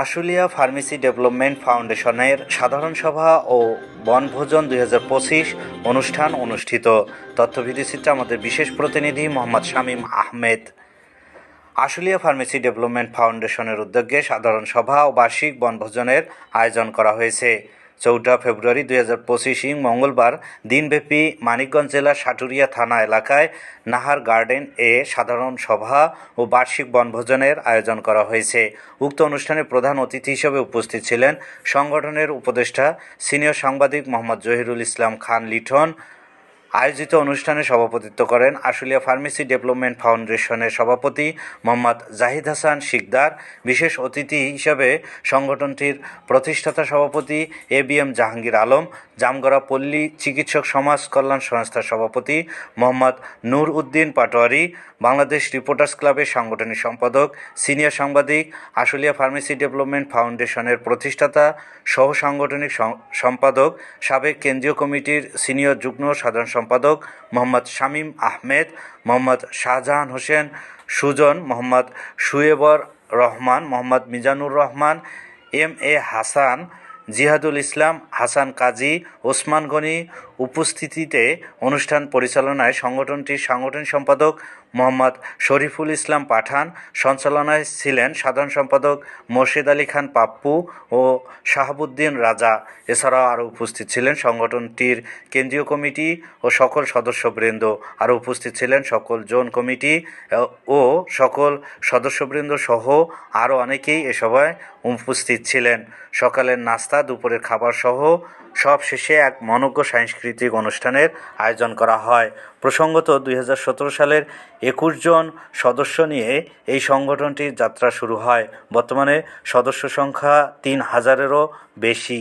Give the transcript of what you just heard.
Ashulia pharmacy development ফাউন্ডেশনের সাধারণ সভা ও বনভোজন দুই হাজার পঁচিশ অনুষ্ঠান অনুষ্ঠিত। তথ্যভিত্তিচিত্রে আমাদের বিশেষ প্রতিনিধি মোহাম্মদ শামীম আহমেদ। আশুলিয়া ফার্মেসি ডেভেলপমেন্ট ফাউন্ডেশনের উদ্যোগে সাধারণ সভা ও বার্ষিক বনভোজনের আয়োজন করা হয়েছে। চৌঠা ফেব্রুয়ারি দুই হাজার পঁচিশ ইং মঙ্গলবার দিনব্যাপী মানিকগঞ্জ জেলার সাটুরিয়া থানা এলাকায় নাহার গার্ডেন এ সাধারণ সভা ও বার্ষিক বনভোজনের আয়োজন করা হয়েছে। উক্ত অনুষ্ঠানে প্রধান অতিথি হিসেবে উপস্থিত ছিলেন সংগঠনের উপদেষ্টা, সিনিয়র সাংবাদিক মোহাম্মদ জহিরুল ইসলাম খান লিঠন আয়োজিত অনুষ্ঠানে সভাপতিত্ব করেন আশুলিয়া ফার্মেসি ডেভেলপমেন্ট ফাউন্ডেশনের সভাপতি মোহাম্মদ জাহিদ হাসান শিকদার। বিশেষ অতিথি হিসেবে সংগঠনটির প্রতিষ্ঠাতা সভাপতি A B M Jahangir Alam, Jamgara পল্লী চিকিৎসক সমাজ কল্যাণ সংস্থার সভাপতি মোহাম্মদ নূর উদ্দিন পাটোয়ারি, বাংলাদেশ রিপোর্টার্স ক্লাবের সাংগঠনিক সম্পাদক, সিনিয়র সাংবাদিক, আশুলিয়া ফার্মেসি ডেভেলপমেন্ট ফাউন্ডেশনের প্রতিষ্ঠাতা সহ সাংগঠনিক সম্পাদক, সাবেক কেন্দ্রীয় কমিটির সিনিয়র যুগ্ম সাধারণ সম্পাদক মোহাম্মদ শামীম আহমেদ, মোহাম্মদ শাহজাহান হোসেন, সুজন মোহাম্মদ সুয়েবর রহমান, মোহাম্মদ মিজানুর রহমান, এম এ হাসান জিহাদুল ইসলাম, হাসান কাজী, ওসমান গনি উপস্থিতিতে অনুষ্ঠান পরিচালনায় সংগঠনটির সাংগঠনিক সম্পাদক মোহাম্মদ শরীফুল ইসলাম পাঠান, সঞ্চালনায় ছিলেন সাধারণ সম্পাদক মোর্শেদ আলী খান পাপ্পু ও শাহাবুদ্দিন রাজা। এছাড়াও আরও উপস্থিত ছিলেন সংগঠনটির কেন্দ্রীয় কমিটি ও সকল সদস্যবৃন্দ। আরও উপস্থিত ছিলেন সকল জোন কমিটি ও সকল সদস্যবৃন্দ সহ আরও অনেকেই এ সভায় উপস্থিত ছিলেন। সকালের নাস্তা দুপুরের খাবার সহ সব শেষে এক মনজ্ঞ সাংস্কৃতিক অনুষ্ঠানের আয়োজন করা হয়। প্রসঙ্গত দুই হাজার সতেরো সালের একুশ জন সদস্য নিয়ে এই সংগঠনটির যাত্রা শুরু হয়। বর্তমানে সদস্য সংখ্যা তিন হাজারেরও বেশি।